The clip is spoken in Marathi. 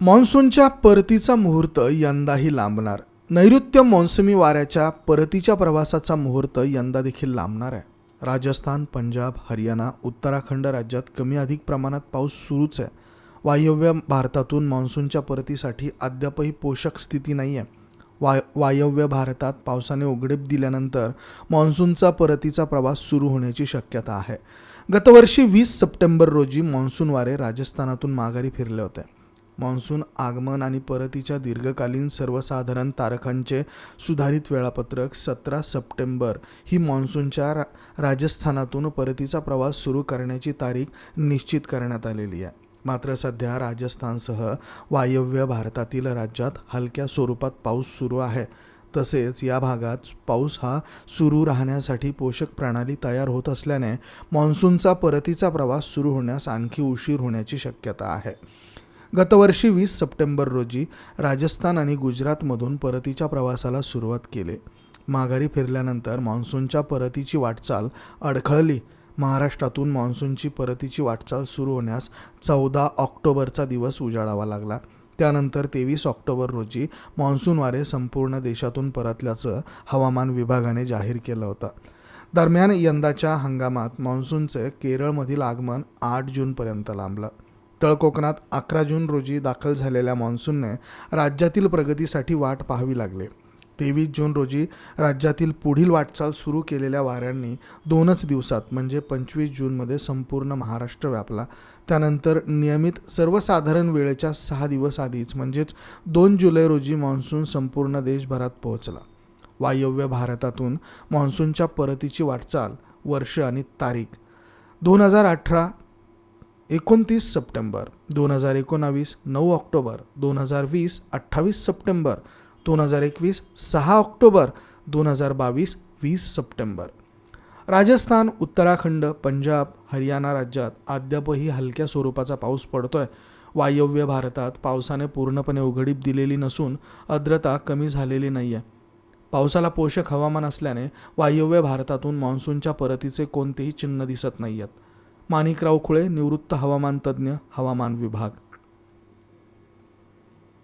मान्सूनच्या परतीचा मुहूर्त यंदाही लांबणार. नैऋत्य मोसमी वाऱ्याच्या परतीच्या प्रवासाचा मुहूर्त यंदा देखील लांबणार आहे. राजस्थान पंजाब हरियाणा उत्तराखंड राज्यात कमी अधिक प्रमाणात पाऊस सुरूच आहे. वायव्य भारतातून मान्सूनच्या परतीसाठी अद्यापही पोषक स्थिती नाही आहे वाय वायव्य भारतात पावसाने उघडीप दिल्यानंतर मान्सूनचा परतीचा प्रवास सुरू होण्याची शक्यता आहे. गतवर्षी वीस सप्टेंबर रोजी मान्सून वारे राजस्थानातून माघारी फिरले होते. मान्सून आगमन आणि परतीच्या दीर्घकालीन सर्वसाधारण तारखांचे सुधारित वेळापत्रक सतरा सप्टेंबर ही मान्सूनच्या रा राजस्थानातून परतीचा प्रवास सुरू करण्याची तारीख निश्चित करण्यात आलेली आहे. मात्र सध्या राजस्थानसह वायव्य भारतातील राज्यात हलक्या स्वरूपात पाऊस सुरू आहे. तसेच या भागात पाऊस हा सुरू राहण्यासाठी पोषक प्रणाली तयार होत असल्याने मान्सूनचा परतीचा प्रवास सुरू होण्यास आणखी उशीर होण्याची शक्यता आहे. गतवर्षी वीस सप्टेंबर रोजी राजस्थान आणि गुजरातमधून परतीच्या प्रवासाला सुरुवात केली. माघारी फिरल्यानंतर मान्सूनच्या परतीची वाटचाल अडखळली. महाराष्ट्रातून मान्सूनची परतीची वाटचाल सुरू होण्यास चौदा ऑक्टोबरचा दिवस उजाडावा लागला. त्यानंतर तेवीस ऑक्टोबर रोजी मान्सून वारे संपूर्ण देशातून परतल्याचं हवामान विभागाने जाहीर केलं होतं. दरम्यान यंदाच्या हंगामात मान्सूनचे केरळमधील आगमन आठ जूनपर्यंत लांबलं. तळकोकणात अकरा जून रोजी दाखल झालेल्या मान्सूनने राज्यातील प्रगतीसाठी वाट पाहावी लागले. तेवीस जून रोजी राज्यातील पुढील वाटचाल सुरू केलेल्या वाऱ्यांनी दोनच दिवसात म्हणजे पंचवीस जूनमध्ये संपूर्ण महाराष्ट्र व्यापला. त्यानंतर नियमित सर्वसाधारण वेळेच्या सहा दिवस आधीच म्हणजेच दोन जुलै रोजी मान्सून संपूर्ण देशभरात पोहोचला. वायव्य भारतातून मान्सूनच्या परतीची वाटचाल वर्ष आणि तारीख. दोन हजार अठरा एकोणतीस सप्टेंबर दोन हजार एकोणावीस नऊ ऑक्टोबर दोन हजार वीस अठ्ठावीस सप्टेंबर दोन हजार एकवीस सहा ऑक्टोबर दोन हजार बावीस वीस सप्टेंबर. राजस्थान उत्तराखंड पंजाब हरियाणा राज्यात अद्यापही हलक्या स्वरूपाचा पाऊस पडतोय. वायव्य भारतात पावसाने पूर्णपणे उघडीप दिलेली नसून आर्द्रता कमी झालेली नाही आहे पावसाला पोषक हवामान असल्याने वायव्य भारतातून मान्सूनच्या परतीचे कोणतेही चिन्ह दिसत नाही आहेत माणिकराव खुळे निवृत्त हवामान तज्ज्ञ हवामान विभाग.